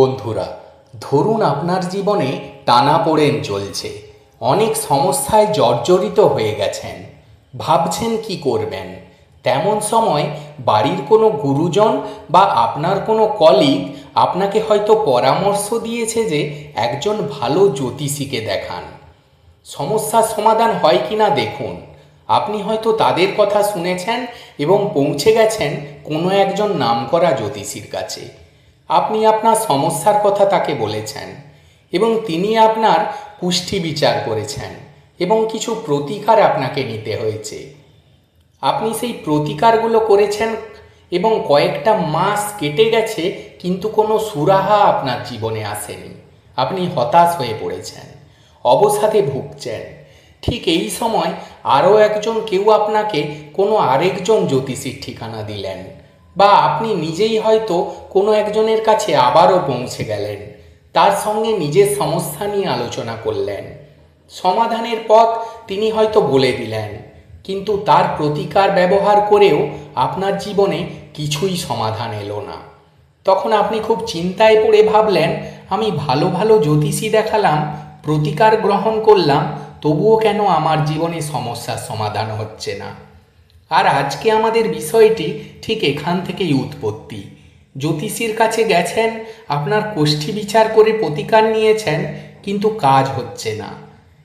বন্ধুরা, ধরুন আপনার জীবনে টানাপোড়েন চলছে, অনেক সমস্যায় জর্জরিত হয়ে গেছেন, ভাবছেন কি করবেন? তেমন সময় বাড়ির কোনো গুরুজন বা আপনার কোনো কলিগ আপনাকে হয়তো পরামর্শ দিয়েছে যে একজন ভালো জ্যোতিষীকে দেখান। সমস্যার সমাধান হয় কি না দেখুন। আপনি হয়তো তাদের কথা শুনেছেন এবং পৌঁছে গেছেন কোনো একজন নামকরা জ্যোতিষীর কাছে। আপনি আপনার সমস্যার কথা তাকে বলেছেন এবং তিনি আপনার পুষ্টি বিচার করেছেন এবং কিছু প্রতিকার আপনাকে নিতে হয়েছে। আপনি সেই প্রতিকারগুলো করেছেন এবং কয়েকটা মাস কেটে গেছে কিন্তু কোনো সুরাহা আপনার জীবনে আসেনি। আপনি হতাশ হয়ে পড়েছেন, অবসাদে ভুগছেন। ঠিক এই সময় আরও একজন কেউ আপনাকে কোনো আরেকজন জ্যোতিষীর ঠিকানা দিলেন। বা আপনি নিজেই হয়তো কোনো একজনের কাছে আবারও পৌঁছে গেলেন। তার সঙ্গে নিজের সমস্যা নিয়ে আলোচনা করলেন। সমাধানের পথ তিনি হয়তো বলে দিলেন, কিন্তু তার প্রতিকার ব্যবহার করেও আপনার জীবনে কিছুই সমাধান এলো না। তখন আপনি খুব চিন্তায় পড়ে ভাবলেন, আমি ভালো ভালো জ্যোতিষী দেখালাম, প্রতিকার গ্রহণ করলাম, তবুও কেন আমার জীবনে সমস্যার সমাধান হচ্ছে না? আর আজকে আমাদের বিষয়টি ঠিক এখান থেকেই উৎপত্তি। জ্যোতিষীর কাছে গেছেন, আপনার কোষ্ঠী বিচার করে প্রতিকার নিয়েছেন, কিন্তু কাজ হচ্ছে না।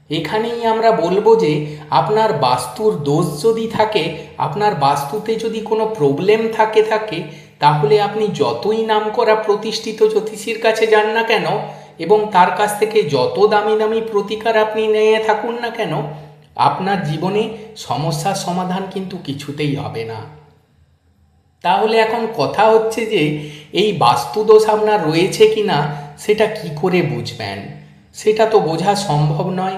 এখানেই আমরা বলব যে, আপনার বাস্তুর দোষ যদি থাকে, আপনার বাস্তুতে যদি কোনো প্রবলেম থাকে থাকে, তাহলে আপনি যতই নাম করা প্রতিষ্ঠিত জ্যোতিষীর কাছে যান না কেন, এবং তার কাছ থেকে যত দামি দামি প্রতিকার আপনি নিয়ে থাকুন না কেন আপনার জীবনে সমস্যার সমাধান কিন্তু কিছুতেই হবে না। তাহলে এখন কথা হচ্ছে যে, এই বাস্তুদোষ আপনার রয়েছে কি না সেটা কি করে বুঝবেন? সেটা তো বোঝা সম্ভব নয়।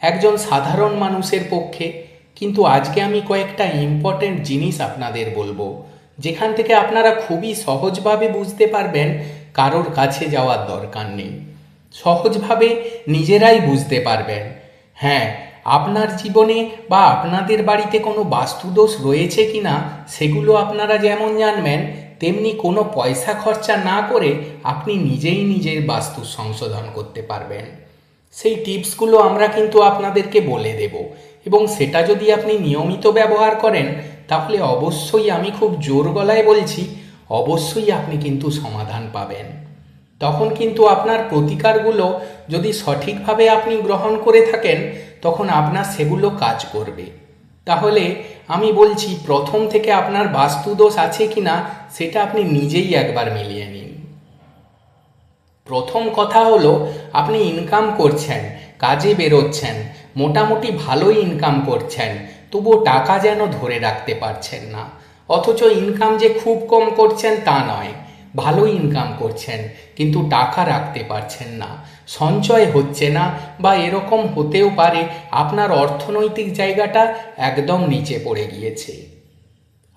একজন সাধারণ মানুষের পক্ষে, কিন্তু আজকে আমি কয়েকটা ইম্পর্টেন্ট জিনিস আপনাদের বলব, যেখান থেকে আপনারা খুবই সহজভাবে বুঝতে পারবেন কারোর কাছে যাওয়ার দরকার নেই। সহজভাবে নিজেরাই বুঝতে পারবেন। হ্যাঁ আপনার জীবনে বা আপনাদের বাড়িতে কোনো বাস্তুদোষ রয়েছে কি না, সেগুলো আপনারা যেমন জানবেন, তেমনি কোনো পয়সা খরচা না করে আপনি নিজেই নিজের বাস্তু সংশোধন করতে পারবেন। সেই টিপসগুলো আমরা কিন্তু আপনাদেরকে বলে দেব এবং সেটা যদি আপনি নিয়মিত ব্যবহার করেন, তাহলে অবশ্যই আমি খুব জোর গলায় বলছি, অবশ্যই আপনি কিন্তু সমাধান পাবেন। তখন কিন্তু আপনার প্রতিকারগুলো যদি সঠিকভাবে আপনি গ্রহণ করে থাকেন তখন আপনার সেগুলো কাজ করবে। তাহলে আমি বলছি, প্রথম থেকে আপনার বাস্তুদোষ আছে কি না সেটা আপনি নিজেই একবার মিলিয়ে নিন। প্রথম কথা হলো, আপনি ইনকাম করছেন, কাজে বেরোচ্ছেন, মোটামুটি ভালোই ইনকাম করছেন, তবুও টাকা যেন ধরে রাখতে পারছেন না। অথচ ইনকাম যে খুব কম করছেন তা নয়। ভালো ইনকাম করছেন, কিন্তু টাকা রাখতে পারছেন না। সঞ্চয় হচ্ছে না বা এরকম হতেও পারে, আপনার অর্থনৈতিক জায়গাটা একদম নিচে পড়ে গিয়েছে।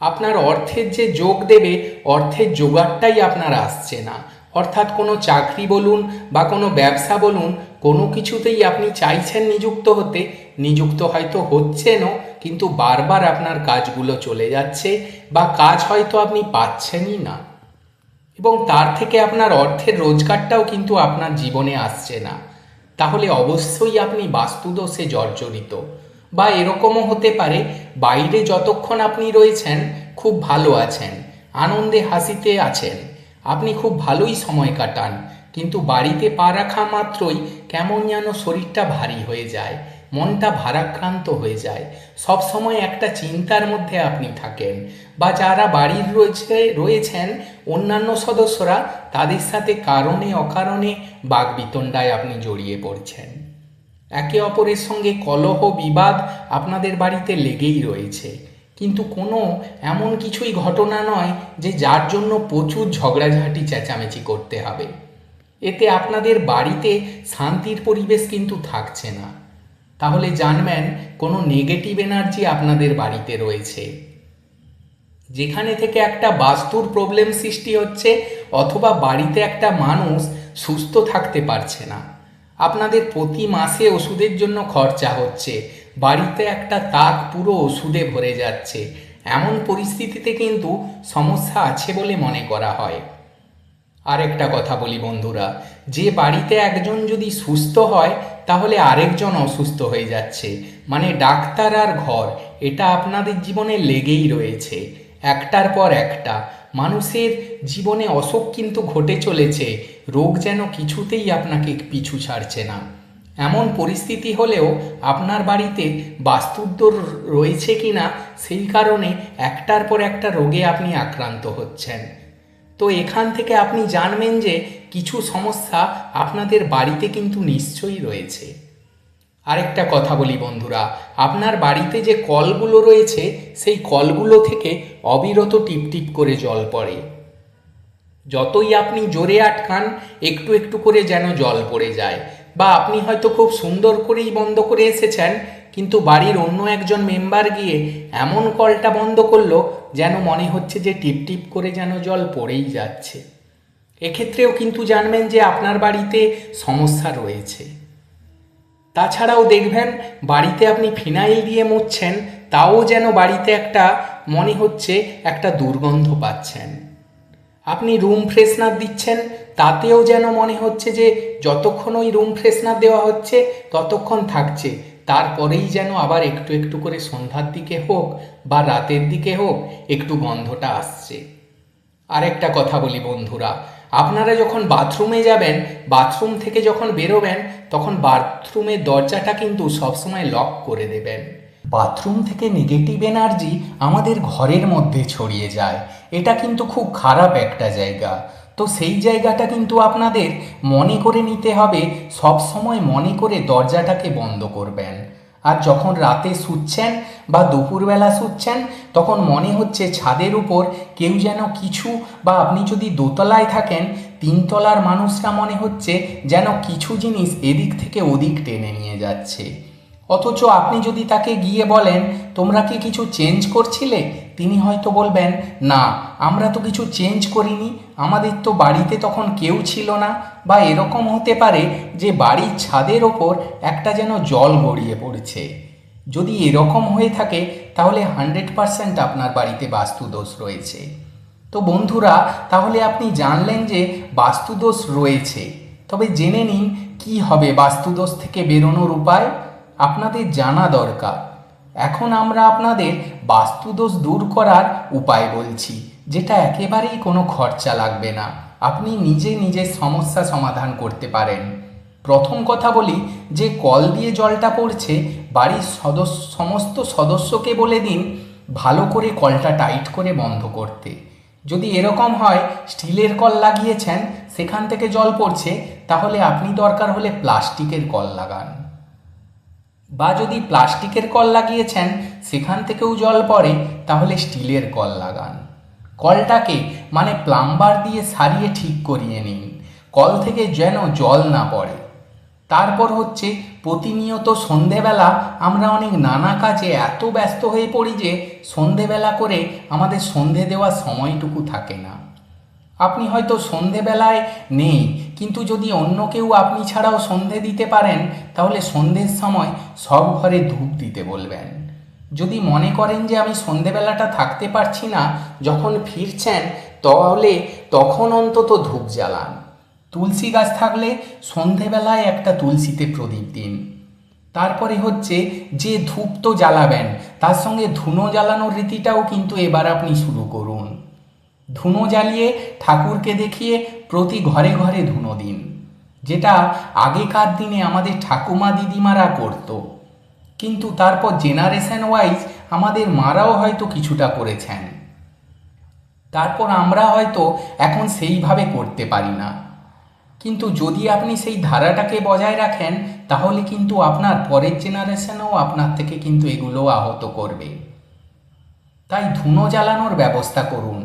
আপনার অর্থের যে যোগ দেবে, অর্থের জোগাড়টাই আপনার আসছে না। অর্থাৎ কোনো চাকরি বলুন বা কোনো ব্যবসা বলুন, কোনো কিছুতেই আপনি চাইছেন নিযুক্ত হতে। নিযুক্ত হয়তো হচ্ছেনও, কিন্তু বারবার আপনার কাজগুলো চলে যাচ্ছে বা কাজ হয়তো আপনি পাচ্ছেনই না। এবং তার থেকে আপনার অর্থের রোজগারটাও কিন্তু আপনার জীবনে আসছে না। তাহলে অবশ্যই আপনি বাস্তুদোষে জর্জরিত। বা এরকমও হতে পারে, বাইরে যতক্ষণ আপনি রয়েছেন, খুব ভালো আছেন, আনন্দে হাসিতে আছেন, আপনি খুব ভালোই সময় কাটান, কিন্তু বাড়িতে পা রাখা মাত্রই কেমন যেন শরীরটা ভারী হয়ে যায়। মনটা ভারাক্রান্ত হয়ে যায়। সব সময় একটা চিন্তার মধ্যে আপনি থাকেন বা যারা বাড়ির রয়েছে, রয়েছেন, অন্যান্য সদস্যরা তাদের সাথে কারণে অকারণে বাগবিতণ্ডায় আপনি জড়িয়ে পড়ছেন। একে অপরের সঙ্গে কলহ, বিবাদ আপনাদের বাড়িতে লেগেই রয়েছে। কিন্তু কোনো এমন কিছুই ঘটনা নয় যে যার জন্য প্রচুর ঝগড়াঝাঁটি চেঁচামেচি করতে হবে। এতে আপনাদের বাড়িতে শান্তির পরিবেশ কিন্তু থাকছে না। তাহলে জানবেন কোনো নেগেটিভ এনার্জি আপনাদের বাড়িতে রয়েছে। যেখানে থেকে একটা বাস্তুর প্রবলেম সৃষ্টি হচ্ছে অথবা বাড়িতে একটা মানুষ সুস্থ থাকতে পারছে না। আপনাদের প্রতি মাসে ওষুধের জন্য খরচা হচ্ছে, বাড়িতে একটা তাক পুরো ওষুধে ভরে যাচ্ছে। এমন পরিস্থিতিতে কিন্তু সমস্যা আছে বলে মনে করা হয়। আরেকটা কথা বলি বন্ধুরা, যে বাড়িতে একজন যদি সুস্থ হয় তাহলে আরেকজন অসুস্থ হয়ে যাচ্ছে। মানে ডাক্তার আর ঘর, এটা আপনাদের জীবনে লেগেই রয়েছে। একটার পর একটা। মানুষের জীবনে অসুখ কিন্তু ঘটে চলেছে। রোগ যেন কিছুতেই আপনাকে পিছু ছাড়ছে না। এমন পরিস্থিতি হলেও আপনার বাড়িতে বাস্তুদ্দোর রয়েছে কিনা, সেই কারণে একটার পর একটা রোগে আপনি আক্রান্ত হচ্ছেন। তো এখান থেকে আপনি জানবেন যে কিছু সমস্যা আপনাদের বাড়িতে কিন্তু নিশ্চয়ই রয়েছে। আরেকটা কথা বলি বন্ধুরা, আপনার বাড়িতে যে কলগুলো রয়েছে, সেই কলগুলো থেকে অবিরত টিপটিপ করে জল পড়ে। যতই আপনি জোরে আটকান, একটু একটু করে যেন জল পড়ে যায়। বা আপনি হয়তো খুব সুন্দর করেই বন্ধ করে এসেছেন কিন্তু বাড়ির অন্য একজন মেম্বার গিয়ে এমন কলটা বন্ধ করল যেন মনে হচ্ছে যে টিপ টিপ করে যেন জল পড়েই যাচ্ছে। এক্ষেত্রেও কিন্তু জানবেন যে আপনার বাড়িতে সমস্যা রয়েছে। তাছাড়াও দেখবেন বাড়িতে আপনি ফিনাইল দিয়ে মুছছেন, তাও যেন বাড়িতে একটা মনে হচ্ছে একটা দুর্গন্ধ পাচ্ছেন। আপনি রুম ফ্রেশনার দিচ্ছেন, তাতেও যেন মনে হচ্ছে যে যতক্ষণ ওই রুম ফ্রেশনার দেওয়া হচ্ছে, ততক্ষণ থাকছে। তারপরেই যেন আবার একটু একটু করে সন্ধ্যার দিকে হোক বা রাতের দিকে হোক, একটু গন্ধটা আসছে। আরেকটা কথা বলি বন্ধুরা, আপনারা যখন বাথরুমে যাবেন, বাথরুম থেকে যখন বেরোবেন, তখন বাথরুমের দরজাটা কিন্তু সবসময় লক করে দেবেন। বাথরুম থেকে নেগেটিভ এনার্জি আমাদের ঘরের মধ্যে ছড়িয়ে যায়। এটা কিন্তু খুব খারাপ একটা জায়গা। তো সেই জায়গাটা কিন্তু আপনাদের মনে করে নিতে হবে, সব সময় মনে করে দরজাটাকে বন্ধ করবেন। আর যখন রাতে শুচ্ছেন বা দুপুরবেলা শুচ্ছেন, তখন মনে হচ্ছে ছাদের উপর কেউ যেন কিছু বা আপনি যদি দোতলায় থাকেন, তিনতলার মানুষরা মনে হচ্ছে যেন কিছু জিনিস এদিক থেকে ওদিক টেনে নিয়ে যাচ্ছে। অথচ আপনি যদি তাকে গিয়ে বলেন, তোমরা কি কিছু চেঞ্জ করছিলে? তিনি হয়তো বলবেন, না, আমরা তো কিছু চেঞ্জ করিনি। আমাদের তো বাড়িতে তখন কেউ ছিল না। বা এরকম হতে পারে যে বাড়ির ছাদের ওপর একটা যেন জল গড়িয়ে পড়ছে। যদি এরকম হয়ে থাকে, তাহলে হান্ড্রেড পারসেন্ট আপনার বাড়িতে বাস্তুদোষ রয়েছে। তো বন্ধুরা, তাহলে আপনি জানলেন যে বাস্তুদোষ রয়েছে। তবে জেনে নিন, কি হবে বাস্তুদোষ থেকে বেরোনোর উপায়? আপনাদের জানা দরকার। এখন আমরা আপনাদের বাস্তুদোষ দূর করার উপায় বলছি, যেটা একেবারেই কোনো খরচা লাগবে না। আপনি নিজে নিজের সমস্যা সমাধান করতে পারেন। প্রথম কথা বলি যে, কল দিয়ে জলটা পড়ছে, বাড়ির সদস্য, সমস্ত সদস্যকে বলে দিন, ভালো করে কলটা টাইট করে বন্ধ করতে। যদি এরকম হয়, স্টিলের কল লাগিয়েছেন, সেখান থেকে জল পড়ছে, তাহলে আপনি দরকার হলে প্লাস্টিকের কল লাগান। বা যদি প্লাস্টিকের কল লাগিয়েছেন, সেখান থেকেও জল পড়ে, তাহলে স্টিলের কল লাগান। কলটাকে মানে প্লাম্বার দিয়ে সারিয়ে ঠিক করিয়ে নিন। কল থেকে যেন জল না পড়ে। তারপর হচ্ছে, প্রতিনিয়ত সন্ধেবেলা আমরা অনেক নানা কাজে এত ব্যস্ত হয়ে পড়ি যে, সন্ধেবেলা করে আমাদের সন্ধে দেওয়ার সময়টুকু থাকে না। আপনি হয়তো সন্ধেবেলায় নেই, কিন্তু যদি অন্য কেউ আপনি ছাড়াও সন্ধে দিতে পারেন, তাহলে সন্ধ্যের সময় সব ঘরে ধূপ দিতে বলবেন। যদি মনে করেন যে আমি সন্ধেবেলাটা থাকতে পারছি না, যখন ফিরছেন, তাহলে তখন অন্তত ধূপ জ্বালান। তুলসী গাছ থাকলে সন্ধেবেলায় একটা তুলসীতে প্রদীপ দিন। তারপরে হচ্ছে যে ধূপ তো জ্বালাবেন, তার সঙ্গে ধুনো জ্বালানোর রীতিটাও কিন্তু এবার আপনি শুরু করুন। ধুনো জ্বালিয়ে ঠাকুরকে দেখিয়ে প্রতি ঘরে ঘরে ধুনো দিন, যেটা আগেকার দিনে আমাদের ঠাকুমা দিদিমারা করতো। কিন্তু তারপর জেনারেশন ওয়াইজ আমাদের মারাও হয়তো কিছুটা করেছেন। তারপর আমরা হয়তো এখন সেইভাবে করতে পারি না। কিন্তু যদি আপনি সেই ধারাটাকে বজায় রাখেন, তাহলে কিন্তু আপনার পরের জেনারেশনও আপনার থেকে কিন্তু এগুলো আহত করবে। তাই ধুনো জ্বালানোর ব্যবস্থা করুন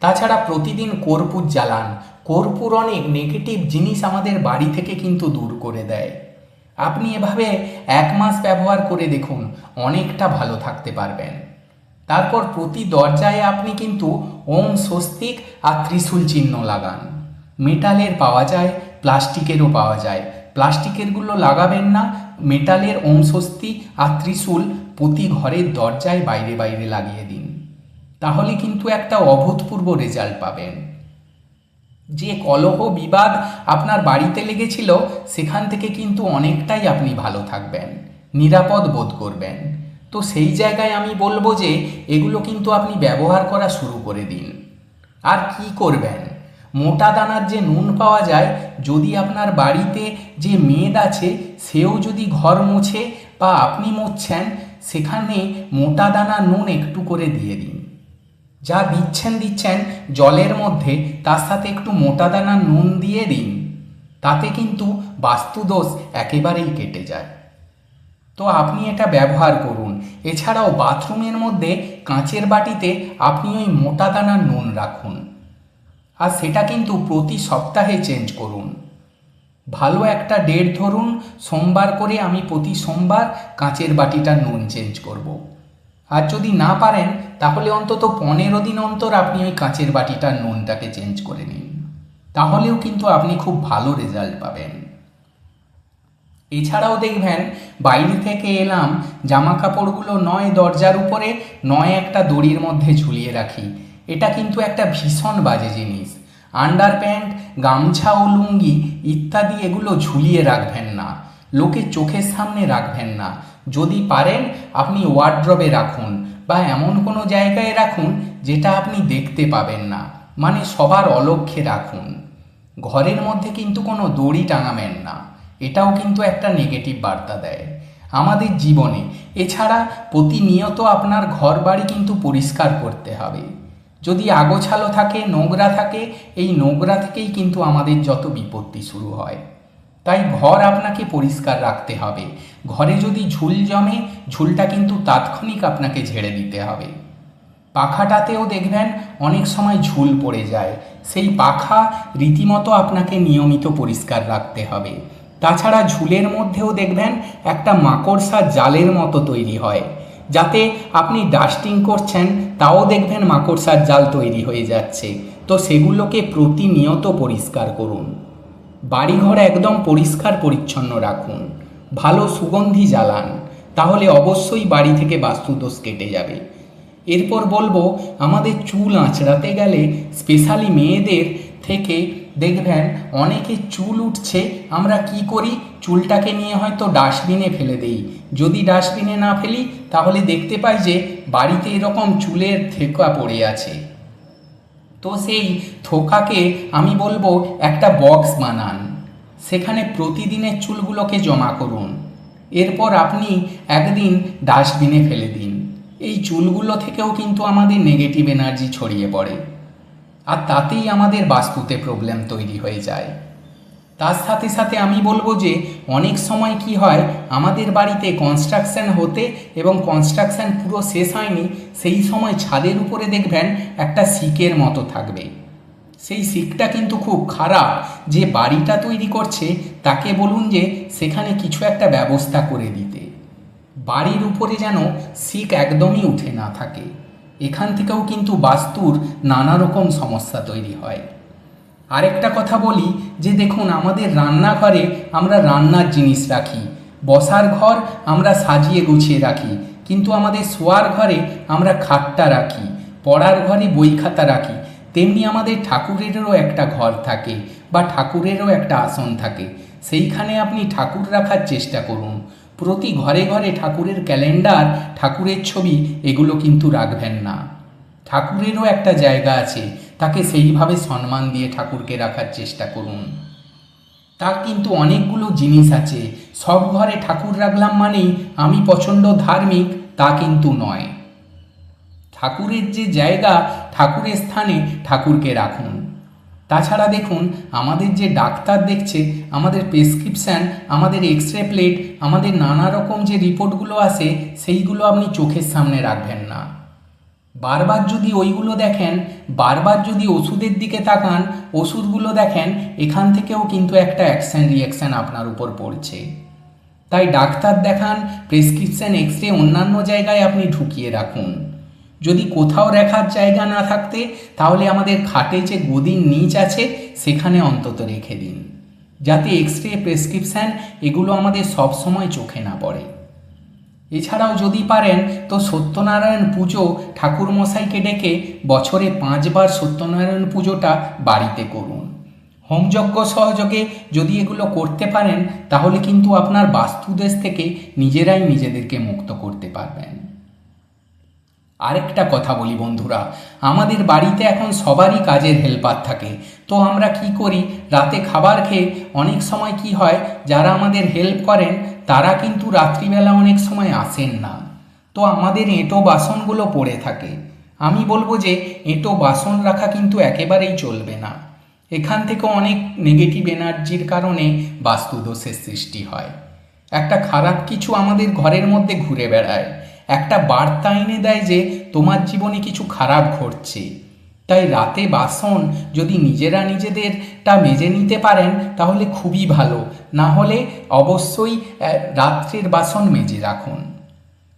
তাছাড়া প্রতিদিন কর্পূর জ্বালান। কর্পূর অনেক নেগেটিভ জিনিস আমাদের বাড়ি থেকে কিন্তু দূর করে দেয়। আপনি এভাবে এক মাস ব্যবহার করে দেখুন, অনেকটা ভালো থাকতে পারবেন। তারপর প্রতি দরজায় আপনি কিন্তু ওম স্বস্তিক আর ত্রিশূল চিহ্ন লাগান। মেটালের পাওয়া যায়, প্লাস্টিকেরও পাওয়া যায়। প্লাস্টিকেরগুলো লাগাবেন না, মেটালের ওম স্বস্তি আর ত্রিশূল প্রতি ঘরের দরজায় বাইরে বাইরে লাগিয়ে দিন। তাহলে কিন্তু একটা অভূতপূর্ব রেজাল্ট পাবেন। যে কলহ বিবাদ আপনার বাড়িতে লেগেছিল, সেখান থেকে কিন্তু অনেকটাই আপনি ভালো থাকবেন, নিরাপদ বোধ করবেন। তো সেই জায়গায় আমি বলব যে, এগুলো কিন্তু আপনি ব্যবহার করা শুরু করে দিন। আর কি করবেন? মোটা দানার যে নুন পাওয়া যায়, যদি আপনার বাড়িতে যে মেদ আছে, সেও যদি ঘর মুছে বা আপনি মুছছেন সেখানে মোটা দানার নুন একটু করে দিয়ে দিন। যা দিচ্ছেন দিচ্ছেন, জলের মধ্যে, তার সাথে একটু মোটা দানার নুন দিয়ে দিন। তাতে কিন্তু বাস্তুদোষ একেবারেই কেটে যায়। তো আপনি এটা ব্যবহার করুন। এছাড়াও বাথরুমের মধ্যে কাঁচের বাটিতে আপনি ওই মোটা দানার নুন রাখুন। আর সেটা কিন্তু প্রতি সপ্তাহে চেঞ্জ করুন। ভালো একটা ডেট ধরুন, সোমবার করে আমি প্রতি সোমবার কাঁচের বাটিটা নুন চেঞ্জ করব। আর যদি না পারেন, তাহলে অন্তত পনেরো দিন অন্তর আপনি ওই কাঁচের বাটিটার নুনটাকে চেঞ্জ করে নিন। তাহলেও কিন্তু আপনি খুব ভালো রেজাল্ট পাবেন। এছাড়াও দেখবেন, বাইরে থেকে এলাম জামা কাপড়গুলো নয় দরজার উপরে, নয় একটা দড়ির মধ্যে ঝুলিয়ে রাখি। এটা কিন্তু একটা ভীষণ বাজে জিনিস। আন্ডার প্যান্ট গামছা ও লুঙ্গি ইত্যাদি এগুলো ঝুলিয়ে রাখবেন না। লোকে চোখের সামনে রাখবেন না। যদি পারেন, আপনি ওয়ার্ড্রবে রাখুন বা এমন কোনো জায়গায় রাখুন যেটা আপনি দেখতে পাবেন না। মানে সবার অলক্ষ্যে রাখুন। ঘরের মধ্যে কিন্তু কোনো দড়ি টাঙাবেন না। এটাও কিন্তু একটা নেগেটিভ বার্তা দেয়। আমাদের জীবনে, এছাড়া প্রতিনিয়ত আপনার ঘর বাড়ি কিন্তু পরিষ্কার করতে হবে। যদি আগোছালো থাকে, নোংরা থাকে, এই নোংরা থেকেই কিন্তু আমাদের যত বিপত্তি শুরু হয়। তাই ঘর আপনাকে পরিষ্কার রাখতে হবে। ঘরে যদি ঝুল জমে, ঝুলটা কিন্তু তাৎক্ষণিক আপনাকে ঝেড়ে দিতে হবে। পাখাটাতেও দেখবেন অনেক সময় ঝুল পড়ে যায়। সেই পাখা রীতিমতো আপনাকে নিয়মিত পরিষ্কার রাখতে হবে। তাছাড়া ঝুলের মধ্যেও দেখবেন একটা মাকড়সার জালের মতো তৈরি হয়। যাতে আপনি ডাস্টিং করছেন, তাও দেখবেন মাকড়সার জাল তৈরি হয়ে যাচ্ছে। তো সেগুলোকে প্রতিনিয়ত পরিষ্কার করুন। বাড়িঘর একদম পরিষ্কার পরিচ্ছন্ন রাখুন। ভালো সুগন্ধি জ্বালান, তাহলে অবশ্যই বাড়ি থেকে বাস্তুদোষ কেটে যাবে। এরপর বলব, আমাদের চুল আঁচড়াতে গেলে স্পেশালি মেয়েদের থেকে দেখবেন অনেকে চুল উঠছে, আমরা কি করি? চুলটাকে নিয়ে হয়তো ডাস্টবিনে ফেলে দেই। যদি ডাস্টবিনে না ফেলি, তাহলে দেখতে পাই যে বাড়িতে এরকম চুলের থেকা পড়ে আছে। তো সেই থোকাকে আমি বলব একটা বক্স বানান। সেখানে প্রতিদিনের চুলগুলোকে জমা করুন। এরপর আপনি একদিন ডাস্টবিনে ফেলে দিন। এই চুলগুলো থেকেও কিন্তু আমাদের নেগেটিভ এনার্জি ছড়িয়ে পড়ে। আর তাতেই আমাদের বাস্তুতে প্রবলেম তৈরি হয়ে যায়। তার সাথে সাথে আমি বলব যে অনেক সময় কি হয়, আমাদের বাড়িতে কনস্ট্রাকশন হতে এবং কনস্ট্রাকশন পুরো শেষ হয়নি, সেই সময় ছাদের উপরে দেখবেন একটা শিকের মতো থাকবে। সেই শিকটা কিন্তু খুব খারাপ। যে বাড়িটা তৈরি করছে, তাকে বলুন যে সেখানে কিছু একটা ব্যবস্থা করে দিতে। বাড়ির উপরে যেন শিক একদমই উঠে না থাকে। এখান থেকেও কিন্তু বাস্তুর নানা রকম সমস্যা তৈরি হয়। আরেকটা কথা বলি যে দেখুন, আমাদের রান্নাঘরে আমরা রান্নার জিনিস রাখি, বসার ঘর আমরা সাজিয়ে গুছিয়ে রাখি, কিন্তু আমাদের শোয়ার ঘরে আমরা খাটটা রাখি, পড়ার ঘরে বই খাতা রাখি, তেমনি আমাদের ঠাকুরেরও একটা ঘর থাকে বা ঠাকুরেরও একটা আসন থাকে। সেইখানে আপনি ঠাকুর রাখার চেষ্টা করুন। প্রতি ঘরে ঘরে ঠাকুরের ক্যালেন্ডার, ঠাকুরের ছবি, এগুলো কিন্তু রাখবেন না। ঠাকুরেরও একটা জায়গা আছে তাকে সেইভাবে সম্মান দিয়ে ঠাকুরকে রাখার চেষ্টা করুন। তার কিন্তু অনেকগুলো জিনিস আছে। সব ঘরে ঠাকুর রাখলাম মানেই আমি প্রচণ্ড ধার্মিক, তা কিন্তু নয়। ঠাকুরের যে জায়গা, ঠাকুরের স্থানে ঠাকুরকে রাখুন। তাছাড়া দেখুন, আমাদের যে ডাক্তার দেখছে, আমাদের প্রেসক্রিপশান, আমাদের এক্স রে প্লেট, আমাদের নানা রকম যে রিপোর্টগুলো আসে, সেইগুলো আপনি চোখের সামনে রাখবেন না। বারবার যদি ওইগুলো দেখেন, বারবার যদি ওষুধের দিকে তাকান, ওষুধগুলো দেখেন, এখান থেকেও কিন্তু একটা অ্যাকশন রিয়াকশান আপনার উপর পড়ছে। তাই ডাক্তার দেখান, প্রেসক্রিপশান এক্স রে অন্যান্য জায়গায় আপনি ঢুকিয়ে রাখুন। যদি কোথাও রেখার জায়গা না থাকতে, তাহলে আমাদের খাটে যে গদির নিচ আছে, সেখানে অন্তত রেখে দিন। যাতে এক্স রে প্রেসক্রিপশান, এগুলো আমাদের সব সময় চোখে না পড়ে। এছাড়াও যদি পারেন, তো সত্যনারায়ণ পুজো ঠাকুর মশাইকে ডেকে বছরে পাঁচবার সত্যনারায়ণ পুজোটা বাড়িতে করুন। হোমযজ্ঞ সহযোগে যদি এগুলো করতে পারেন, তাহলে কিন্তু আপনার বাস্তুদেশ থেকে নিজেরাই নিজেদেরকে মুক্ত করতে পারবেন। আরেকটা কথা বলি বন্ধুরা, আমাদের বাড়িতে এখন সবারই কাজের হেল্পার থাকে। তো আমরা কি করি, রাতে খাবার খেয়ে অনেক সময় কি হয়, যারা আমাদের হেল্প করেন তারা কিন্তু রাত্রিবেলা অনেক সময় আসেন না। তো আমাদের এঁটো বাসনগুলো পড়ে থাকে। আমি বলব যে, এঁটো বাসন রাখা কিন্তু একেবারেই চলবে না। এখান থেকে অনেক নেগেটিভ এনার্জির কারণে বাস্তুদোষের সৃষ্টি হয়। একটা খারাপ কিছু আমাদের ঘরের মধ্যে ঘুরে বেড়ায়। একটা বার্তা এনে দেয় যে, তোমার জীবনে কিছু খারাপ ঘটছে। তাই রাতে বাসন যদি নিজেরা নিজেদেরটা মেজে নিতে পারেন, তাহলে খুবই ভালো। না হলে অবশ্যই রাত্রের বাসন মেজে রাখুন।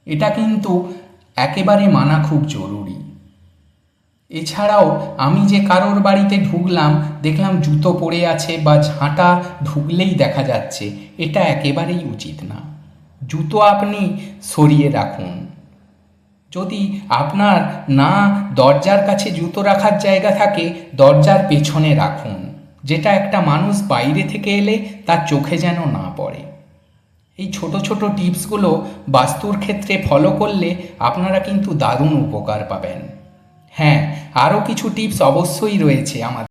এটা কিন্তু একেবারে মানা খুব জরুরি। এছাড়াও আমি যে কারোর বাড়িতে ঢুকলাম, দেখলাম জুতো পড়ে আছে বা ঝাঁটা ঢুকলেই দেখা যাচ্ছে। এটা একেবারেই উচিত না। জুতো আপনি সরিয়ে রাখুন। যদি আপনার না দরজার কাছে জুতো রাখার জায়গা থাকে, দরজার পেছনে রাখুন। যেটা একটা মানুষ বাইরে থেকে এলে তার চোখে যেন না পড়ে। এই ছোট ছোট টিপসগুলো বাস্তুর ক্ষেত্রে ফলো করলে আপনারা কিন্তু দারুণ উপকার পাবেন। হ্যাঁ আরও কিছু টিপস অবশ্যই রয়েছে আমাদের